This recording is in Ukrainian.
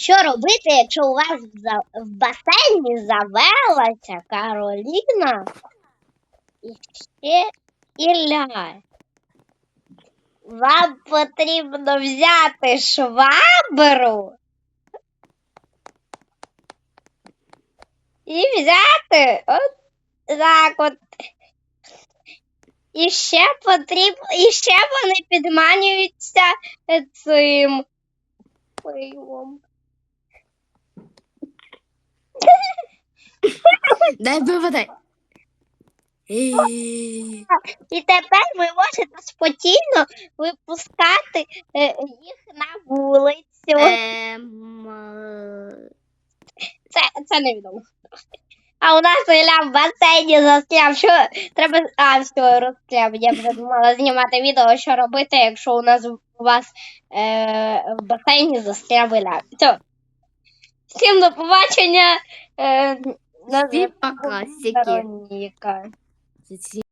Що робити, якщо у вас в, басейні завелася Кароліна і ще Ілля? Вам потрібно взяти швабру і взяти от так от. І ще потрібно, і ще вони підманюються цим пивом. Дай виведай. І тепер ви можете спокійно випускати е, їх на вулицю. Ем, Це, це невідомо. А у нас Ілля в басейні застряв. Що треба. А, все, розкляв. Я вже думала знімати відео, що робити, якщо у нас у вас е, в басейні застряв Ілля. Все. Всім до побачення. Е, на по пока, сіки. Вероніка. Ці-